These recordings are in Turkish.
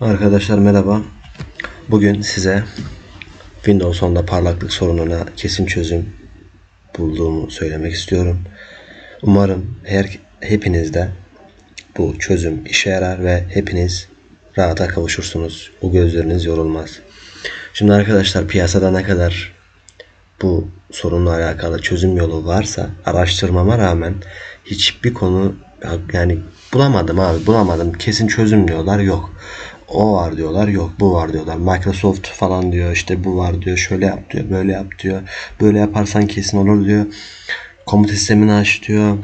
Arkadaşlar merhaba. Bugün size Windows 10'da parlaklık sorununa kesin çözüm bulduğumu söylemek istiyorum. Umarım her hepinizde bu çözüm işe yarar ve hepiniz rahata kavuşursunuz. O gözleriniz yorulmaz. Şimdi arkadaşlar piyasada ne kadar bu sorunla alakalı çözüm yolu varsa araştırmama rağmen hiçbir konu yani bulamadım abi bulamadım. Kesin çözüm diyorlar yok. O var diyorlar yok bu var diyorlar. Microsoft falan diyor işte bu var diyor şöyle yap diyor böyle yap diyor. Böyle yaparsan kesin olur diyor. Komut sistemini aç diyor.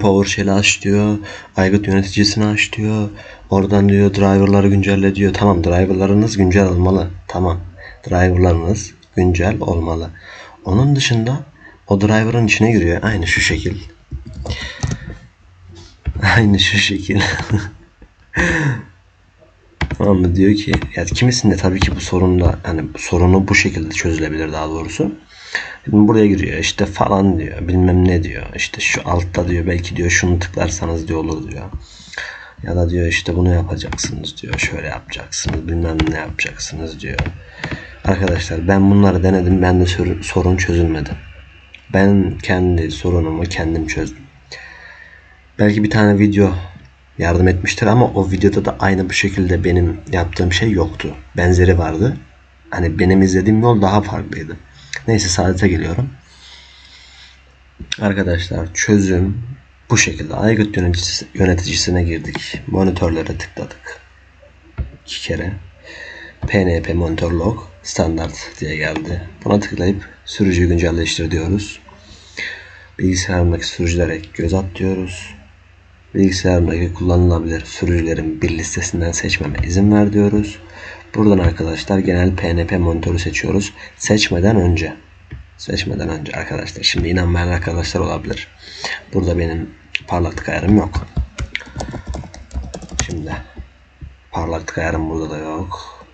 PowerShell'i aç diyor. Aygıt yöneticisini aç diyor. Oradan diyor driverları güncelle diyor. Tamam driverlarınız güncel olmalı. Tamam. Driverlarınız güncel olmalı. Onun dışında o driver'ın içine giriyor. Aynı şu şekil. Aynı şu şekil. mı? Diyor ki ya kimisinde tabii ki bu sorun da hani bu sorunu bu şekilde çözülebilir daha doğrusu. Şimdi buraya giriyor işte falan diyor bilmem ne diyor işte şu altta diyor belki diyor şunu tıklarsanız diyor olur diyor. Ya da diyor işte bunu yapacaksınız diyor şöyle yapacaksınız bilmem ne yapacaksınız diyor. Arkadaşlar ben bunları denedim ben de sor- sorun çözülmedi. Ben kendi sorunumu kendim çözdüm. Belki bir tane video yardım etmiştir ama o videoda da aynı bu şekilde benim yaptığım şey yoktu. Benzeri vardı. Hani benim izlediğim yol daha farklıydı. Neyse saadete geliyorum. Arkadaşlar çözüm bu şekilde. Aygıt yöneticisi, yöneticisine girdik. Monitörlere tıkladık. İki kere. PNP monitör log standart diye geldi. Buna tıklayıp sürücüyü güncelleştir diyoruz. Bilgisayarımdaki sürücülere göz at diyoruz. Bilgisayarımdaki kullanılabilir sürücülerin bir listesinden seçmeme izin ver diyoruz. Buradan arkadaşlar genel PNP monitörü seçiyoruz. Seçmeden önce. Seçmeden önce arkadaşlar. Şimdi inanmayan arkadaşlar olabilir. Burada benim parlaklık ayarım yok. Şimdi parlaklık ayarım burada da yok.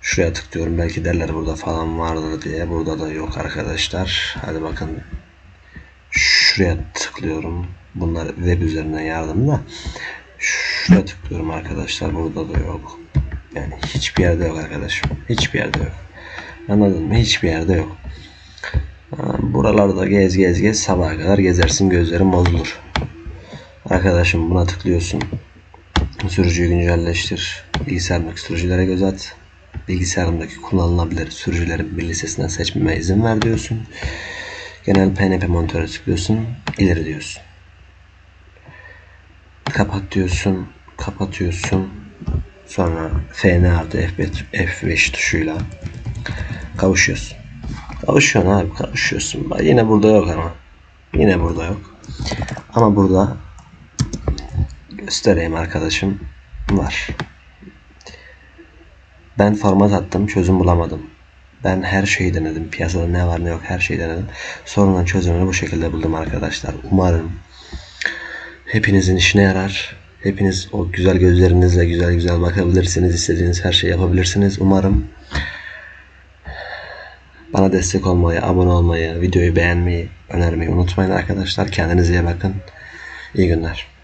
Şuraya tıklıyorum. Belki derler burada falan vardır diye. Burada da yok arkadaşlar. Hadi bakın. Şuraya tıklıyorum. Bunlar web üzerinden yardımda. Şuraya tıklıyorum arkadaşlar. Burada da yok. Yani hiçbir yerde yok arkadaşım. Hiçbir yerde yok. Anladın mı? Hiçbir yerde yok. Buralarda gez gez gez sabaha kadar gezersin gözlerin bozulur. Arkadaşım buna tıklıyorsun. Sürücüyü güncelleştir. Bilgisayarındaki sürücülere göz at. Bilgisayarındaki kullanılabilir sürücülerin bir listesinden seçmeme izin ver diyorsun. Genel PNP monitöre tıklıyorsun. İleri diyorsun. Kapat diyorsun. Kapatıyorsun. Sonra FN artı F5, F5 tuşuyla kavuşuyorsun. Kavuşuyorsun abi kavuşuyorsun. Yine burada yok ama. Yine burada yok. Ama burada göstereyim arkadaşım. Var. Ben format attım çözüm bulamadım. Ben her şeyi denedim. Piyasada ne var ne yok her şeyi denedim. Sorunun çözümünü bu şekilde buldum arkadaşlar. Umarım hepinizin işine yarar. Hepiniz o güzel gözlerinizle güzel güzel bakabilirsiniz. İstediğiniz her şeyi yapabilirsiniz. Umarım bana destek olmayı, abone olmayı, videoyu beğenmeyi, önermeyi unutmayın arkadaşlar. Kendinize iyi bakın. İyi günler.